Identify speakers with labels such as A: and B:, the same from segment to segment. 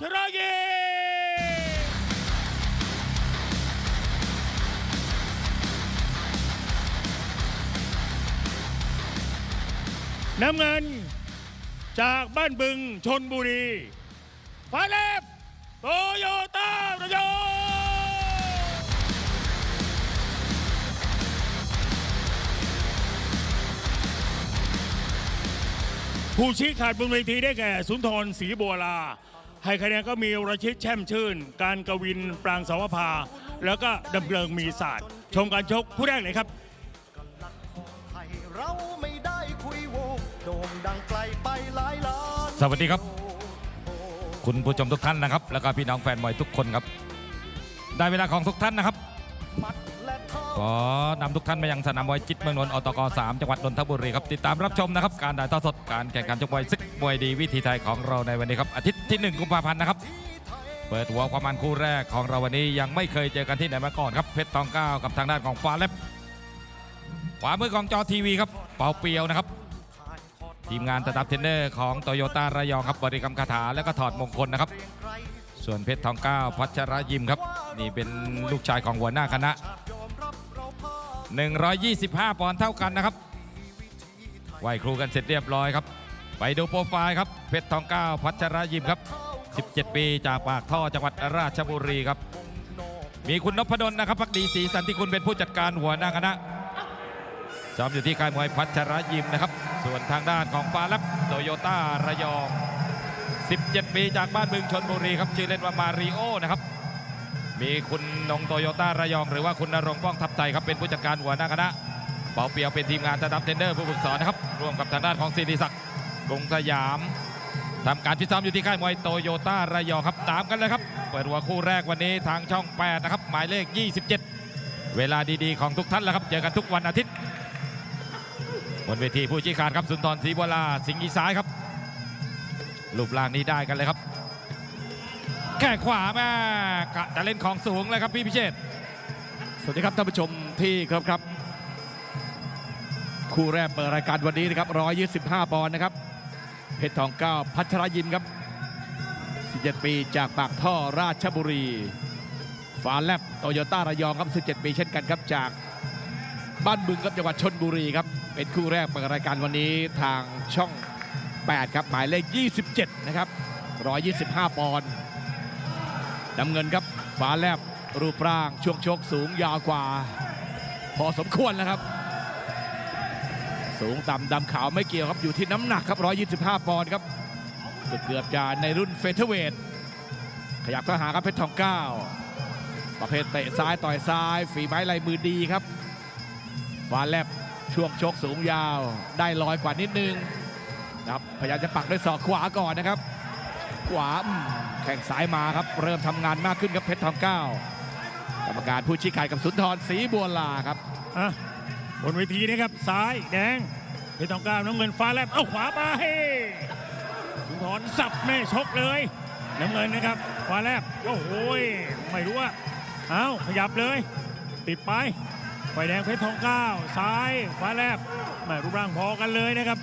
A: ชรเยน้ำเงิน จากบ้านบึงชนบุรีฟ้าแลบโตโยต้าระยองผู้ชี้ขาดบนเวทีได้แก่ สุนทรศรีบัวลา ให้คะแนนก็มีรชิตแช่มชื่น การกวินปรางสาวภา แล้วก็ดำเริงมีศาสตร์ ชมการชกผู้แรกเลยครับ
B: ไทยเราไม่ได้คุยโวโด่งดังไกลไปหลายล้าน
C: สวัสดีครับ คุณผู้ชมทุกท่านนะครับ แล้วก็พี่น้องแฟนมวยทุกคนครับ ได้เวลาของทุกท่านนะครับ
B: มัดและเท้า
C: ขอนำทุกท่านมายังสนามมวยจิตเมืองนนท์อตก3จังหวัดนนทบุรีครับติดตามรับชมนะครับการถ่ายทอดสดการแข่งขันชกมวยศึกมวยดีวิธีไทยของเราในวันนี้ครับอาทิตย์ที่ 1 กุมภาพันธ์นะครับเปิดหัวความมันคู่แรกของเราวันนี้ยังไม่เคยเจอกันที่ไหนมาก่อนครับเพชรทองเก้ากับทางด้านของฟ้าเล็บขวามือของจอทีวีครับเป่าเปียวนะครับทีมงานสตาฟเทนเนอร์ของโตโยต้าระยองครับบริกรรมคาถาและก็ถอดมงคลนะครับ ส่วนเพชรทองเก้าพัชรยิมครับ นี่เป็นลูกชายของหัวหน้าคณะ 125 ปอนด์เท่ากันนะครับไหวครูกันเสร็จเรียบร้อยครับ ไปดูโปรไฟล์ครับ เพชรทองเก้าพัชรยิมครับ 17 ปีจากปากท่อจังหวัดราชบุรีครับ มีคุณนพดลนะครับพักดีศรีสันติคุณเป็นผู้จัดการหัวหน้าคณะซ้อมอยู่ที่ค่ายมวยพัชรยิมนะครับ ส่วนทางด้านของฟ้าลับโตโยต้าระยอง 17 ปีจากบ้านบึงชนบุรีครับ ชื่อเล่นว่ามาริโอนะครับ มีคุณนงโตโยต้าระยอง หรือว่าคุณนรงป้องทับไทยครับเป็นผู้จัดการหัวหน้าคณะเปาเปียวเป็นทีมงานตะดับเทนเดอร์ผู้ฝึกสอนนะครับร่วมกับทางด้านของศิริศักดิ์กรุงสยามทำการฟิซ้อมอยู่ที่ค่ายมวยโตโยต้าระยองครับตามกันเลยครับ เปิดหัวคู่แรกวันนี้ทางช่อง 8 นะครับ หมายเลข 27 เวลาดีๆ ของทุกท่านแล้วครับ เจอกันทุกวันอาทิตย์บนเวทีผู้ชี้ขาดครับสุนทรศรีบัวลาสิงห์อีซ้ายครับรูปร่างนี้ได้กันเลยครับ แค่ขวาแม่กะจะเล่นของสูงเลยครับพี่พิเชษ
D: สวัสดีครับท่านผู้ชมที่ครับครับ คู่แรกเปิดรายการวันนี้นะครับ 125 ปอนด์นะครับ เพชรทองเก้าพัชรยิมครับ 17 ปีจากปากท่อราชบุรีฝาแลบโตโยต้าระยองครับ 17 ปีเช่นกันครับจากบ้านบึงครับจังหวัดชนบุรีครับ เป็นคู่แรกเปิดรายการวันนี้ทางช่อง 8 ครับ หมายเลข 27 นะครับ 125 ปอนด์ น้ำเงินครับฝาแลบรูปร่างช่วงชกสูงยาวกว่า พอสมควรแล้วครับ สูงต่ำดำขาวไม่เกี่ยวครับอยู่ที่น้ำหนักครับ 125 ปอนด์ครับเกือบจะในรุ่นเฟเธอร์เวทขยับเข้าหาครับเพชรทองเก้าประเภทเตะซ้ายต่อยซ้าย ฝีไม้ลายมือดีครับ ฟ้าแลบช่วงชกสูงยาว ได้ลอยกว่านิดนึงครับพยายามจะปักด้วยศอกขวาก่อนนะครับ ขวา แข่งซ้ายมาครับ เริ่มทำงานมากขึ้นครับเพชรทองเก้ากรรมการผู้ชี้ขาดกับสุนทรศรีบัวลาครับ
A: อะบนเวทีนะครับซ้ายแดงเพชรทองเก้าน้ำเงินฟ้าแลบเอ้าขวาไปสุนทรสับแม่ชกเลยน้ำเงินนะครับฟ้าแลบโอ้โหไม่รู้ว่าเอ้าขยับเลย ติดไปไฟแดงเพชรทองเก้าซ้ายฟ้าแลบแม่รูปร่างพอกันเลยนะครับ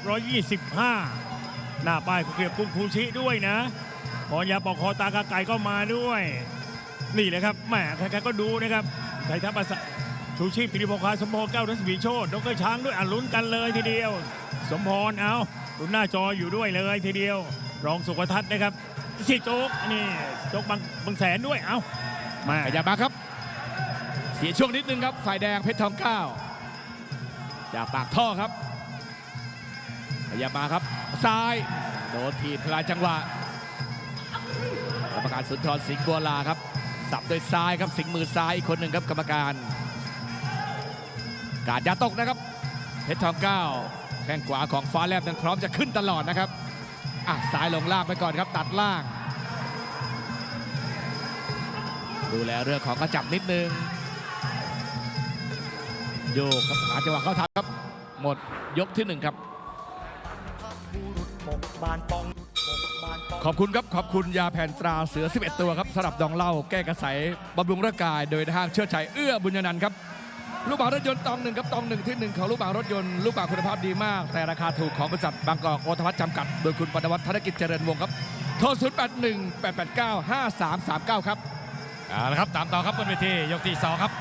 A: 125 หน้าป้ายเกียบกุ้งคูชิด้วยนะ พอยาปอกคอตากาไก่ก็มาด้วย นี่แหละครับแหมใครๆก็ดูนะครับไทยทัพอาสาชูชีพกิริพงคาสมพรเก้าทัศมีโชตดรช้างด้วยอลุ้นกันเลยทีเดียว สมพรเอาลุ้นหน้าจออยู่ด้วยเลยทีเดียว รองสุขทัศน์นะครับสิโจ๊กนี่โจ๊กบางบางแสนด้วยเอามา
D: ขยับมาครับ เสียช่วงนิดนึงครับฝ่ายแดงเพชรทองเก้าจากปากท่อครับขยับมาครับซ้ายโดนทีบทลายจังหวะ รรมการสุนทรสิงห์บัวลาครับ สับด้วยซ้ายครับสิงห์มือซ้ายอีกคนหนึ่งครับกรรมการ การอยาตกนะครับเพชรทองเก้าแข้งขวาของฟ้าแลบนั้นพร้อมจะขึ้นตลอดนะครับอะซ้ายลงล่างไปก่อนครับตัดล่าง ดูแลเรื่องของกระจับนิดนึงโยกครับหาจังหวะเข้าทำครับ หมดยกที่หนึ่งครับ
B: บุรุษปกบานปองปกบานปอง
D: ขอบคุณครับ ขอบคุณยาแผ่นตราเสือ 11 ตัวครับสำหรับดองเหล้าแก้กระสายบำรุงร่างกาย โดยห้างเชิดชัยเอื้อบุญยนันท์ครับ ลูกบางรถยนต์ตองหนึ่งครับตองหนึ่งที่หนึ่งของลูกบางรถยนต์ลูกบางคุณภาพดีมาก แต่ราคาถูกของบริษัทบางกอกโอทวัฒน์จำกัด โดยคุณปนวัฒน์ธนกิจเจริญวงศ์ครับโทร081 889 5339 ครับ
C: เอาละครับตามต่อครับบนเวทียกที่สองครับ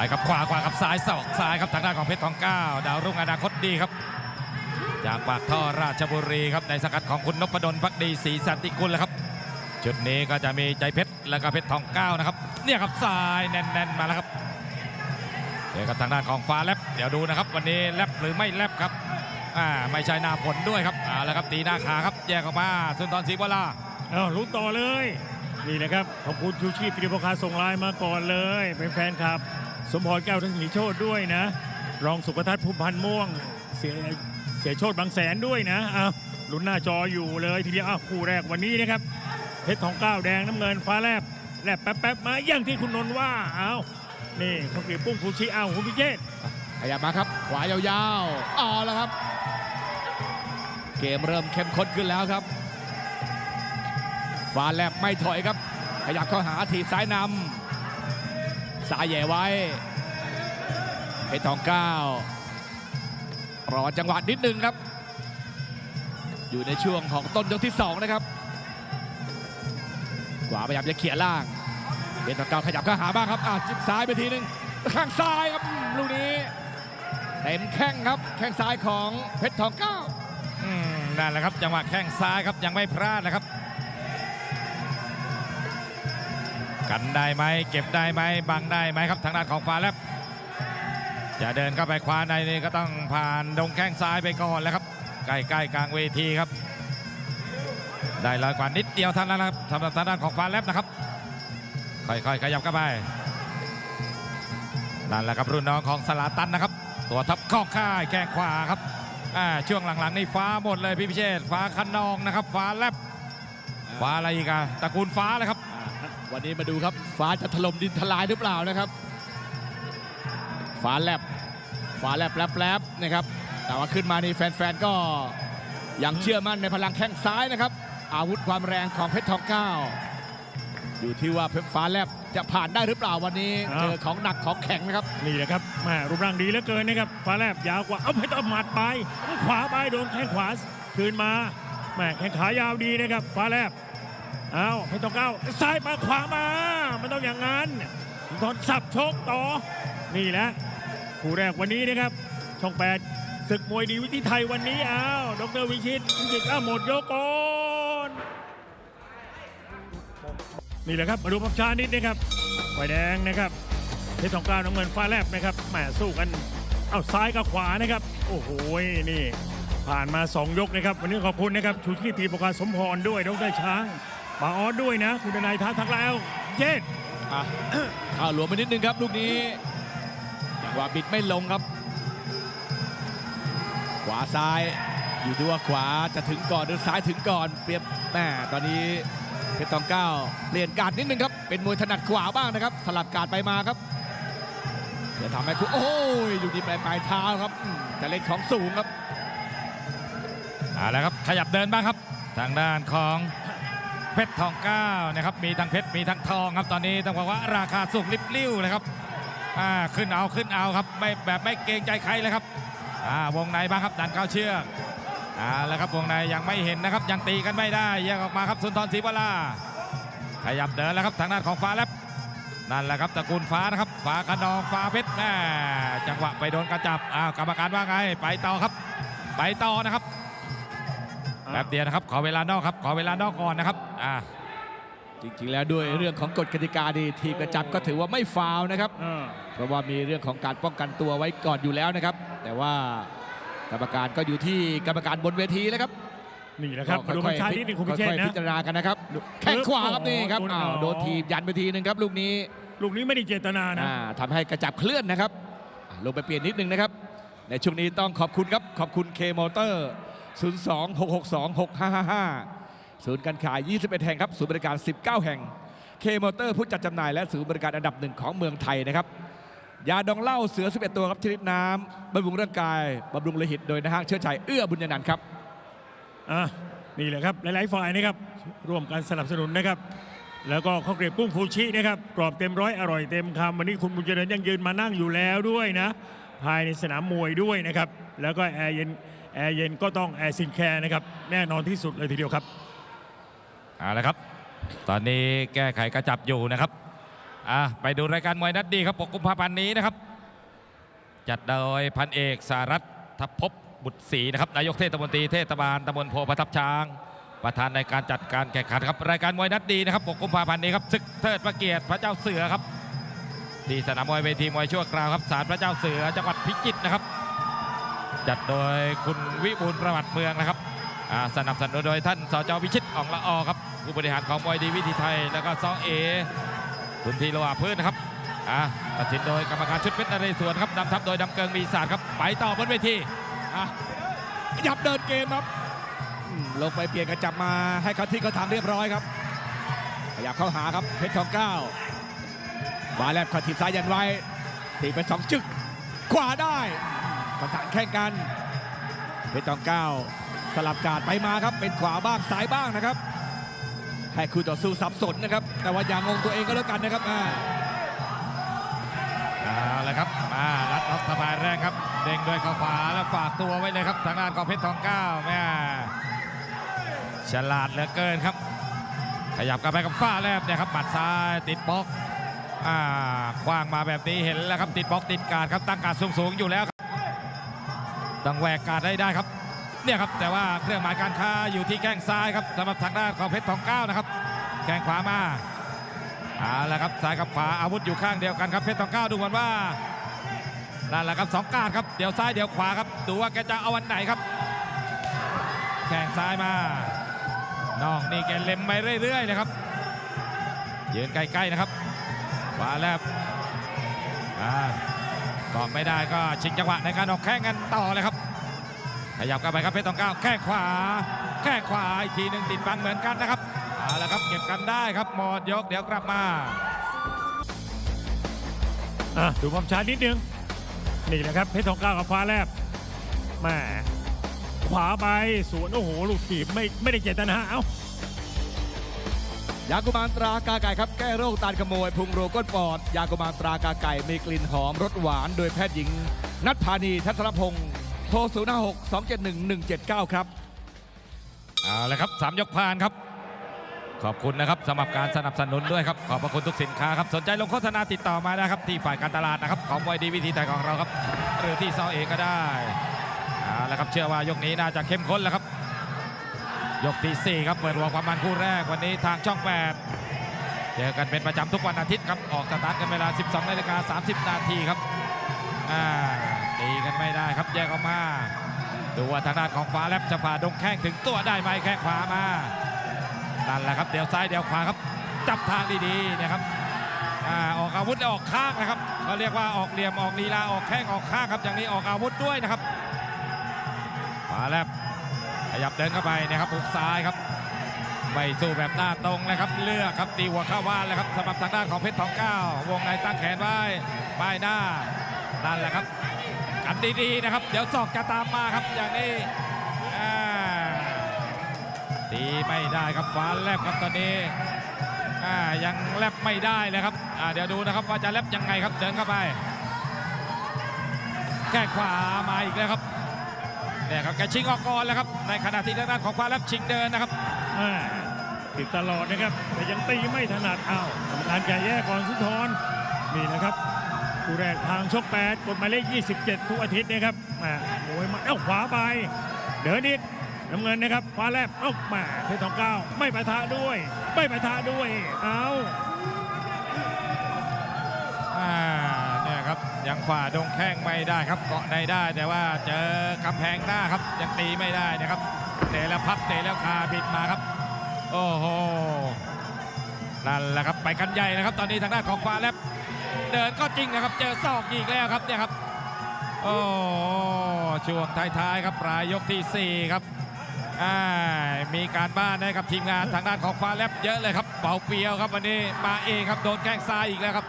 C: สายครับขวาขวาครับซ้ายศอกซ้ายครับทางด้านของเพชรทองเก้าดาวรุ่งอนาคตดีครับ จากปากท่อราชบุรีครับในสังกัดของคุณนพดลพักดีศรีสันติกุลแล้วครับจุดนี้ก็จะมีใจเพชรแล้วก็เพชรทองเก้านะครับ เนี่ยครับซ้ายแน่นๆมาแล้วครับเดี๋ยวกับทางด้านของฟ้าแลบเดี๋ยวดูนะครับ วันนี้แลบหรือไม่แลบครับอ่าไม่ใช่หน้าฝนด้วยครับเอาละครับตีหน้าขาครับแยกออกมาสุนทรศรีวรา
A: เอาลุ้นต่อเลย นี่นะครับ ขอบคุณชูชีพตรีโพคาส่งไลน์มาก่อนเลย เป็นแฟนคลับ สมพรแก้วทัศนีโชตด้วยนะ รองสุภทัศน์ภูมิพันธ์ม่วง เสียเสียโชตบางแสนด้วยนะเอาวลุ้นหน้าจออยู่เลยทีเดียวอ้าวคู่แรกวันนี้นะครับเพชรทองเก้าแดงน้ำเงินฟ้าแลบแลบแป๊บๆมาอย่างที่คุณนนท์ว่าเอาวนี่เขาเกลียบปุ้งฟูชิเอาวคุณพิเชษ
D: ขยับมาครับ ขวายาวๆเอาแล้วครับ เกมเริ่มเข้มข้นขึ้นแล้วครับฟ้าแลบไม่ถอยครับ ขยับเข้าหาถีบซ้ายนำ สายแย่ไว้เพชรทองเก้ารอจังหวะนิดนึงครับ อยู่ในช่วงของต้นยกที่ 2 นะครับ ขวาพยายามจะเขี่ยล่างเพชรทองเก้าขยับเข้าหาบ้างครับอะจิ้มซ้ายไปทีนึงข้างซ้ายครับลูกนี้เต็มแข้งครับแข้งซ้ายของเพชรทองเก้า
C: นั่นแหละครับจังหวะแข้งซ้ายครับยังไม่พลาดนะครับ กันได้ไหมเก็บได้ไหมบังได้ไหมครับทางด้านของฟ้าแลบจะเดินเข้าไปคว้าในนี่ก็ต้องผ่านดงแข้งซ้ายไปก่อนแล้วครับใกล้ๆกลางเวทีครับ ได้ลอยกว่านิดเดียวท่านั้นะครับสำหรับทางด้านของฟ้าแลบนะครับค่อยๆขยับเข้าไปนั่นแหละครับรุ่นน้องของสลาตันนะครับ ตัวทับข้อค่ายแข้งขวาครับช่วงหลังๆนี่ฟ้าหมดเลยพี่พิเชษฟ้าคันนองนะครับ ฟ้าแลบฟ้าอะไรอีกอะตระกูลฟ้าเลยครับ
D: วันนี้มาดูครับฟ้าจะถล่มดินทลายหรือเปล่านะครับฟ้าแลบฟ้าแลบแลบแลบนะครับ แต่ว่าขึ้นมานี่แฟนๆก็ยังเชื่อมั่นในพลังแข้งซ้ายนะครับ อาวุธความแรงของเพชรทองเก้าอยู่ที่ว่าเพชรฟ้าแลบจะผ่านได้หรือเปล่าวันนี้
A: อ้าว
D: เจอของหนักของแข็งนะครับ
A: นี่แหละครับแม่รูปร่างดีเหลือเกินนะครับฟ้าแลบยาวกว่าเอาเพชรเอาหมัดไปเอาขวาไปโดนแข้งขวาคืนมาแม่แข้งขายาวดีนะครับฟ้าแลบ เอาเพชรต้องเก้าซ้ายมาขวามามันต้องอย่างนั้นตอนสับชกต่อ นี่แหละคู่แรกวันนี้นะครับ ช่องแปดศึกมวยดีวิธีไทยวันนี้อ้าวดรวิชิตจิตอ้าหมดยกก่อนนี่แหละครับมาดูภาพช้านิดนะครับไฟแดงนะครับเพชรทองเก้าน้ำเงินฟ้าแลบนะครับแหมสู้กันเอาซ้ายกับขวานะครับ โอ้โหนี่ผ่านมา 2 ยกนะครับ วันนี้ขอบคุณนะครับ ชูชีพตีประกาศสมพรด้วยดรช้าง ปาออสด้วยนะคุณทนายท้าทักแล้วเจ็ด
D: อะเข้าหลวมไปนิดนึงครับลูกนี้จังหวะบิดไม่ลงครับ ขวาซ้ายอยู่ที่ว่าขวาจะถึงก่อนหรือซ้ายถึงก่อนเปรียบแม่ตอนนี้เพชรทองเก้าเปลี่ยนการดนิดนึงครับ เป็นมวยถนัดขวาบ้างนะครับ สลับการดไปมาครับจะทำให้คุณโอ้ยอยู่ที่ปลายปลายเท้าครับอืมจะเล่นของสูงครับ
C: เอาละครับขยับเดินบ้างครับ ทางด้านของ เพชรทองเก้านะครับมีทั้งเพชรมีทั้งทองครับตอนนี้ต้องบอกว่าราคาสูงริบลิ่วเลยครับขึ้นเอาขึ้นเอาครับไม่แบบไม่เกรงใจใครเลยครับวงในบ้างครับดันเข้าเชือกอ่าแล้วครับวงในยังไม่เห็นนะครับยังตีกันไม่ได้แยกออกมาครับสุนทรศรีวราขยับเดินแล้วครับทางด้านของฟ้าแลบนั่นแหละครับตระกูลฟ้านะครับฟ้าขนองฟ้าเพชรจังหวะไปโดนกระจับอ้าวกรรมการว่าไงไปต่อครับ ไปต่อนะครับ แป๊บเดียวนะครับ ขอเวลานอกครับ ขอเวลานอกก่อนนะครับอ่า
D: จริงๆแล้วด้วยเรื่องของกฎกติกาดีทีมกระจับก็ถือว่าไม่ฟาวล์นะครับ
A: เออ
D: เพราะว่ามีเรื่องของการป้องกันตัวไว้ก่อนอยู่แล้วนะครับ แต่ว่ากรรมการก็อยู่ที่กรรมการบนเวทีแล้วครับ
A: นี่แหละครับมาดู
D: ก็
A: ภาพช้านิดหนึงคุณพิเชษ
D: ค่อยๆ
A: นะ
D: พิจารณากันนะครับแข้งขวาครับนี่ครับ
A: โอ้โห
D: อ้าวโดนทีบยันไปทีนึงครับ ลูกนี้
A: ลูกนี้ไม่ได้เจตนานะ
D: อ่าทำให้กระจับเคลื่อนนะครับอ่าลงไปเปลี่ยนนิดนึงนะครับ ในช่วงนี้ต้องขอบคุณครับขอบคุณเคมอเตอร์ 02-662-6555 ศูนย์การขาย 21 แห่งครับ ศูนย์บริการ 19 แห่ง เคมอเตอร์ผู้จัดจำหน่ายและศูนย์บริการอันดับหนึ่งของเมืองไทยนะครับ ยาดองเหล้าเสือ 11 ตัวครับชนิดน้ำบำรุงร่างกายบำรุงโลหิตโดยนายห้างเชื้อชัยเอื้อบุญยนันท์ครับ
A: อะนี่แหละครับหลายๆฝ่ายนะครับร่วมกันสนับสนุนนะครับ แล้วก็ข้าวเกรียบกุ้งฟูชินะครับกรอบเต็มร้อยอร่อยเต็มคำวันนี้คุณบุญเจริญยังยืนมานั่งอยู่แล้วด้วยนะภายในสนามมวยด้วยนะครับ แล้วก็แอร์เย็น แอร์เย็นก็ต้องแอร์ซินแคร์นะครับแน่นอนที่สุดเลยทีเดียวครับ
C: เอาละครับ ตอนนี้แก้ไขกระจับอยู่นะครับอะไปดูรายการมวยนัดดีครับ 6 กุมภาพันธ์นี้นะครับ จัดโดยพันเอกสารัตทพภพบุตรศรีนะครับนายกเทศมนตรีเทศบาลตำบลโพประทับช้าง ประธานในการจัดการแข่งขันครับรายการมวยนัดดีนะครับ 6 กุมภาพันธ์นี้ครับศึกเทิดพระเกียรติพระเจ้าเสือครับที่สนามมวยเวทีมวยชั่วคราวครับศาลพระเจ้าเสือจังหวัดพิจิตรนะครับ จัดโดยคุณวิบูลประวัติเมืองนะครับสนับสนุนโดยท่านสจวิชิตอ่องละออครับ ผู้บริหารของมวยดีวิธีไทย แล้วก็ซอเอคุณทีโลอาพืชนะครับตัดสินโดยกรรมการชุดเพชรนเรศวรครับนำทัพโดยดำเกิงมีศาสตร์ครับไปต่อบนเวที
D: อะขยับเดินเกมครับลงไปเปลี่ยนกระจับมาให้เขาที่เขาทำเรียบร้อยครับขยับเข้าหาครับเพชรทองเก้าฟ้าแลบเขาถีบซ้ายยันไว้ถีไปสองจึกขวาได้ ประสานแข่งกันเพชรทองเก้าสลับการดไปมาครับ เป็นขวาบ้างซ้ายบ้างนะครับให้คู่ต่อสู้สับสนนะครับ แต่ว่าอย่างงงตัวเองก็แล้วกันนะครับอ่า
C: เอาละครับมารัดล็อกสะพานแรกครับ เด้งด้วยข้าขวาแล้วฝากตัวไว้เลยครับทางด้านของเพชรทองเก้าแม่ฉลาดเหลือเกินครับ ขยับกลับไปกับฟ้าแลบเนี่ยครับหมัดซ้ายติดบล็อกอ่าคว้างมาแบบนี้เห็นแล้วครับติดบล็อกติดการดครับตั้งการดสูงๆอยู่แล้ว ต้องแหวกการดได้ได้ครับ เนี่ยครับแต่ว่าเครื่องหมายการค้าอยู่ที่แข้งซ้ายครับสำหรับทางด้านของเพชรทองเก้านะครับ แข้งขวามาเอาละครับซ้ายกับขวาอาวุธอยู่ข้างเดียวกันครับเพชรทองเก้าดูเหมือนว่านั่นแหละครับสองการครับเดี๋ยวซ้ายเดี๋ยวขวาครับดูว่าแกจะเอาวันไหนครับ แข่งซ้ายมานอกนี่แกเล็มไปเรื่อยๆเลยครับยืนใกล้ๆนะครับขวาแลบอ่า กอไม่ได้ก็ชิงจังหวะในการออกแข้งกันต่อเลยครับ ขยับกันไปครับเพชรทองเก้าแข้งขวา แข้งขวาอีกทีหนึ่งติดบังเหมือนกันนะครับเอาละครับเก็บกันได้ครับหมดยกเดี๋ยวกลับมา
A: อะดูความช้านิดนึงนี่แหละครับเพชรทองเก้ากับฟ้าแลบแม่ขวาไปสวนโอ้โหลูกถีบไม่ไม่ได้เจตนาเอ้า
D: ยากุมารตรากาไก่ครับแก้โรคตาลขโมยพุงโรก้นปอด ยากุมารตรากาไก่มีกลิ่นหอมรสหวาน โดยแพทย์หญิง นัทพานีทัศนพงศ์โทร0 5 6 2 7 1 1 7 9 ครับ
C: เอาละครับสามยกผ่านครับ ขอบคุณนะครับสำหรับการสนับสนุนด้วยครับ ขอบพระคุณทุกสินค้าครับ สนใจลงโฆษณาติดต่อมาได้ครับ ที่ฝ่ายการตลาดนะครับ ของมวยดีวิธีไทยของเราครับ หรือที่ซอเอก็ได้เอาละครับเชื่อว่ายกนี้น่าจะเข้มข้นแล้วครับ ยกที่ 4 ครับ เปิดหัวความมันคู่แรกวันนี้ทางช่อง 8 เจอกันเป็นประจำทุกวันอาทิตย์ครับ ออกสตาร์ทกันเวลา 12นาฬิกา30 นาทีครับอ่าตีกันไม่ได้ครับแยกออกมาดูว่าทางด้านของฟ้าแลบจะฝ่าดงแข้งถึงตัวได้ไหมแข้งขวามานั่นแหละครับเดี๋ยวซ้ายเดี๋ยวขวาครับ จับทางดีๆนะครับอ่าออกอาวุธออกข้างนะครับเขาเรียกว่าออกเหลี่ยมออกลีลาออกแข้งออกข้างครับอย่างนี้ออกอาวุธด้วยนะครับฟ้าแลบ ยับเดินเข้าไปนะครับหุกซ้ายครับไม่สู้แบบหน้าตรงนะครับ เลือกครับตีหัวเข้าว่านเลยครับสำหรับทางด้านของเพชรทองเก้าวงในตั้งแขนไว้ป้ายหน้านั่นแหละครับกันดีๆนะครับ เดี๋ยวศอกจะตามมาครับอย่างนี้ตีไม่ได้ครับฟ้าแลบครับตอนนี้ยังแลบไม่ได้เลยครับเดี๋ยวดูนะครับว่าจะแลบยังไงครับเดินเข้าไป แก้ขวามาอีกแล้วครับ เนี่ยครับแกชิงออกก่อนแล้วครับ ในขณะที่ทางด้านของฟ้าแลบชิงเดินนะครับ
A: ติดตลอดนะครับ แต่ยังตีไม่ถนัดอ้าวกรรมการแกแยกก่อนสุนทรนี่นะครับคู่แรกทางชก 8กฎหมายเลข 27 ทุกอาทิตย์นะครับแม่โอ้ยมาเอ้าขวาไป เดินอีกน้ำเงินนะครับฟ้าแลบเอ้าแม่เพชรทองเก้าไม่ปะทะด้วย ไม่ปะทะด้วย เอา
C: อ่า ยังฝ่าดงแข้งไม่ได้ครับเกาะในได้แต่ว่าเจอกำแพงหน้าครับยังตีไม่ได้นะครับเตะแล้วพับเตะแล้วคาบิดมาครับ โอ้โหนั่นแหละครับไปกันใหญ่นะครับ ตอนนี้ทางด้านของฟ้าแลบเดินก็จริงนะครับ เจอศอกอีกแล้วครับเนี่ยครับโอ้ช่วงท้ายๆครับปลายยกทีสี่ 4 ครับมีการบ้านนะครับทีมงานทางด้านของฟ้าแลบเยอะเลยครับเป่าเปียวครับวันนี้มาเองครับโดนแข้งซ้ายอีกแล้วครับ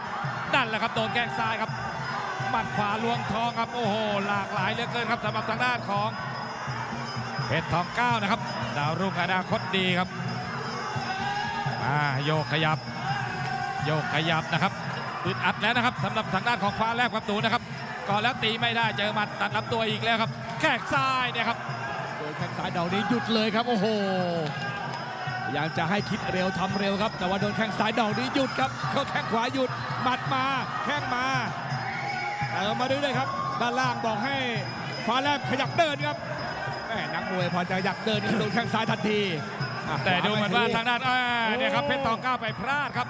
C: นั่นแหละครับโดนแข้งซ้ายครับ หมัดขวาลวงทองครับ โอ้โห หลากหลายเหลือเกินครับสำหรับทางด้านของเพชรทองเก้านะครับ ดาวรุ่งอนาคตดีครับมาโยกขยับ โยกขยับนะครับอึดอัดแล้วนะครับสำหรับทางด้านของฟ้าแลบครับดูนะครับก่อนแล้วตีไม่ได้เจอหมัดตัดลำตัวอีกแล้วครับ แข้งซ้ายเนี่ยครับ
D: โดยแข้งซ้ายดอกนี้หยุดเลยครับโอ้โหพยายามจะให้คิดเร็วทำเร็วครับ แต่ว่าโดนแข้งซ้ายดอกนี้หยุดครับเขาแข้งขวาหยุดหมัดมา แข้งมา เติมาด้วยเลยครับ ด้านล่างบอกให้ฟ้าแลบขยับเดินครับแหมนักมวยพอจะขยับเดินโดนแข้งซ้ายทันที
C: แต่ดูเหมือนว่าทางด้านเนี่ยครับเพชรทองก้าไปพลาดครับ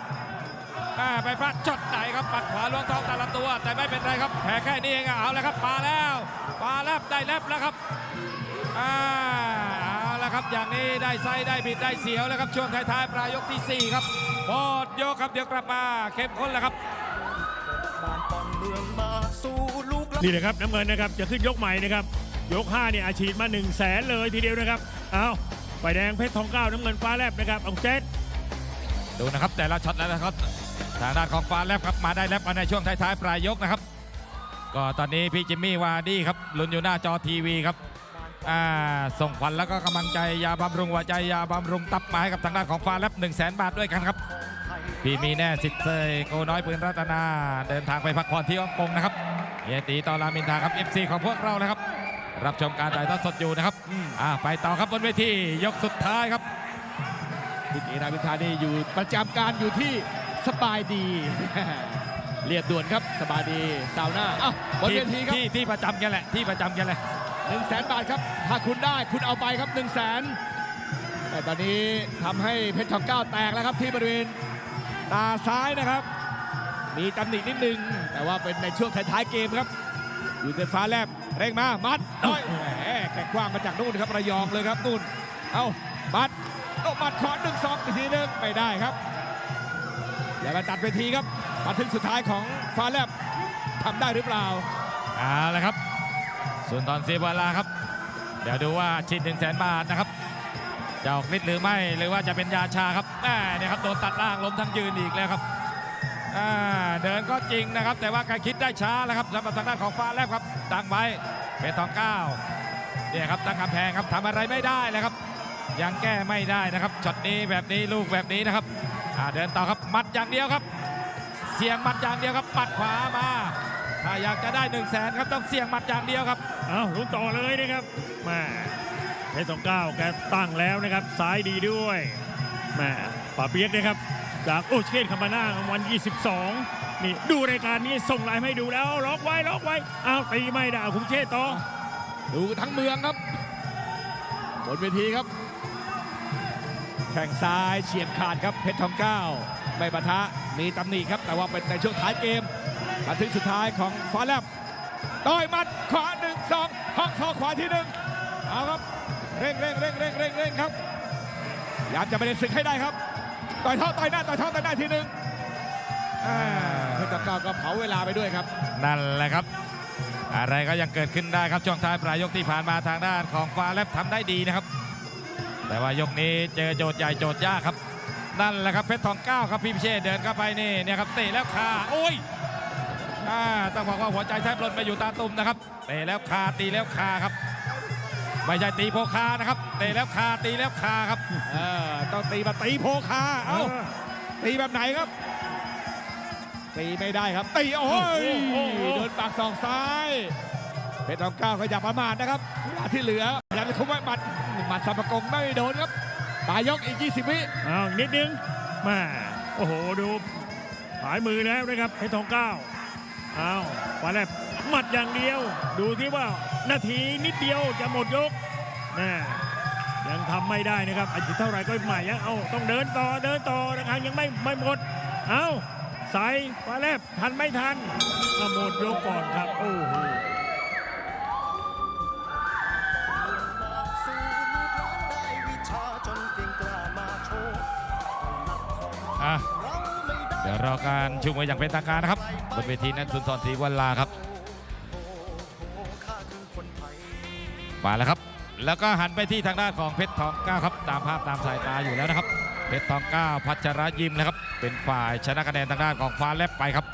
C: ไปพลาดจดไหนครับปัดขวาล้วงท้องตาลำตัว แต่ไม่เป็นไรครับแพ้แค่นี้เองอะเอาแล้วครับมาแล้วมาแลบได้แลบแล้วครับอ่าเอาแล้วครับอย่างนี้ได้ไซได้บิดได้เสียวแล้วครับช่วงท้ายๆปลายยกที่สี่ครับหมดยกครับเดี๋ยวกลับมาเข้มข้นแล้วครับ
B: บ้า นี่นะ
A: ครับน้ำเงินนะครับจะขึ้นยกใหม่นะครับ ยก5เนี่ยอาชีพมา1นึ่งแสนเลยทีเดียวนะครับเอาไฟแดงเพชรทองเก้าน้ำเงินฟ้าแลบนะครับอาเจ็ด
C: ดูนะครับแต่ละช็อตแล้วนะครับทางด้านของฟ้าแลบครับมาได้แลบมาในช่วงท้ายๆปลายยกนะครับ ก็ตอนนี้พี่จิมมี่วาร์ดี้ครับลุ้นอยู่หน้าจอทีวีครับส่งขวัญแล้วก็กำลังใจยาบำรุงหัวใจยาบำรุงตับมาให้กับทางด้านของฟ้าแลบ1 0 0 0 0แบาทด้วยกันครับพี่มีแน่สิทธิ์เซยโกน้อยปืนรัตนา เดินทางไปพักผ่อนที่ฮ่องกงนะครับ ฮียตีต่อรามินทาครับ FC ของพวกเรานะครับ รับชมการถ่ายทอดสดอยู่นะครับอ่าไปต่อครับบนเวทียกสุดท้ายครับ
D: พี่ตีรามินทานี่อยู่ประจำการอยู่ที่สบายดีเรียบด่วนครับสบายดีซาวน่าอ้าวบนเวทีครับ
C: ที่ที่ประจำกันแหละที่ประจำกันแหละ
D: 1 0 0 0 0แบาทครับถ้าคุณได้คุณเอาไปครับ1 0 0 0 0แแต่ตอนนี้ทำให้เพชรทองเก้าแตกแล้วครับที่บริเวณตาซ้ายนะครับ มีตำหนินิดนึง แต่ว่าเป็นในช่วงท้ายๆเกมครับ อยู่ในฟ้าแลบเร่งมา มัดน้อยแหมแกะกว้างมาจากนู่นครับระยองเลยครับนู่น เอามัดโอ้มัดขอหนึ่งสองอีกทีหนึงไม่ได้ครับอย่ามาตัดเวทีครับ มาถึงสุดท้ายของฟ้าแลบทำได้หรือเปล่า
C: เอาละครับ ส่วนตอนเสียเวลาครับ เดี๋ยวดูว่าชิดหนึ่งแสนบาทนะครับจะออกฤทธิ์หรือไม่หรือว่าจะเป็นยาชาครับแม่เนี่ยครับโดนตัดล่างล้มทั้งยืนอีกแล้วครับ เดินก็จริงนะครับ แต่ว่าการคิดได้ช้าแล้วครับสำหรับทางด้านของฟ้าแลบครับตั้งไว้เป็นทองเก้าเนี่ยครับตั้งกำแพงครับทำอะไรไม่ได้เลยครับ ยังแก้ไม่ได้นะครับช็อตนี้แบบนี้ลูกแบบนี้นะครับเดินต่อครับมัดอย่างเดียวครับ เสียงมัดอย่างเดียวครับปัดขวามาถ้าอยากจะได้1นึ่งแสนครับต้องเสี่ยงหมัดอย่างเดียวครับ
A: เอาลุ้นต่อเลยนะครับแม่เพชรทองเก้าแกตั้งแล้วนะครับซ้ายดีด้วยแม่ป่าเปียกนะครับ จากโอเชนคามาน่ารางวัน22 นี่ดูรายการนี้ส่งไลน์มาให้ดูแล้วล็อกไว้ล็อกไว้อ้าวตีไม่ได้คุณเชษต่อ
D: ดูทั้งเมืองครับบนเวทีครับ แข่งซ้ายเฉียบขาดครับเพชรทองเก้าไม่ปะทะมีตำหนิครับ แต่ว่าเป็นในช่วงท้ายเกมมาถึงสุดท้ายของฟ้าแลบต่อยหมัดขวาหนึ่งสองหักศอกขวาที่หนึ่งเอาครับเร่งเร่งเร่งเร่งเร่งเร่งครับพยายามจะไปเล่นศึกให้ได้ครับ ต่อยเท้าต่อยหน้าต่อยเท้าต่อยหน้าทีหนึ่งอ่าเพชรทองเก้าก็เผาเวลาไปด้วยครับ
C: นั่นแหละครับ อะไรก็ยังเกิดขึ้นได้ครับช่วงท้ายปลายยกที่ผ่านมาทางด้านของฟ้าแลบทำได้ดีนะครับ แต่ว่ายกนี้เจอโจทย์ใหญ่โจทย์ยากครับ นั่นแหละครับเพชรทองเก้าครับพี่พิเชษเดินเข้าไปนี่เนี่ยครับเตะแล้วคาโอ้ยอ่าต้องบอกว่าหัวใจแทบหล่นไปอยู่ตาตุ่มนะครับเตะแล้วคาตีแล้วคาครับ ไม่ใช่ตีโพคานะครับเตะแล้วคาตีแล้วคาครับ
D: เออต้องตีแบบตีโพคาเอ้าตีแบบไหนครับ ตีไม่ได้ครับ ตีโอ้ย
A: โอ้โห
D: โดนปากศอกซ้ายเพชรทองเก้าขยับประมาทนะครับเวลาที่เหลือพยายามจะคุมไว้หมัดหมัดสัมปกงไม่โดนครับปลายยกอีก 20 วิ
A: เอาอีกนิดนึงมาโอ้โหดูหายมือแล้วนะครับเพชรทองเก้าเอาฟ้าแลบหมัดอย่างเดียว ดูที่ว่า นาทีนิดเดียวจะหมดยกนะยังทำไม่ได้นะครับอายุเท่าไหร่ก็ใหม่ยังเอาต้องเดินต่อเดินต่อนะครับยังไม่ไม่หมด เอาใส่ฟ้าแลบทันไม่ทันหมดยกก่อนครับโอ้โห
B: สู่ลูกหลานได้วิชาจนเก่งกล้ามาโชว์หนักของ
C: อะ
B: ราไม่ได้
C: เดี๋ยวรอการชูมืออย่างเป็นทางการนะครับบนเวทีนั้นสุนทรศรีวัลลาครับ มาแล้วครับ แล้วก็หันไปที่ทางด้านของเพชรทองเก้าครับ ตามภาพตามสายตาอยู่แล้วนะครับ เพชรทองเก้าพัชรยิมนะครับ เป็นฝ่ายชนะคะแนนทางด้านของฟ้าแลบไปครับ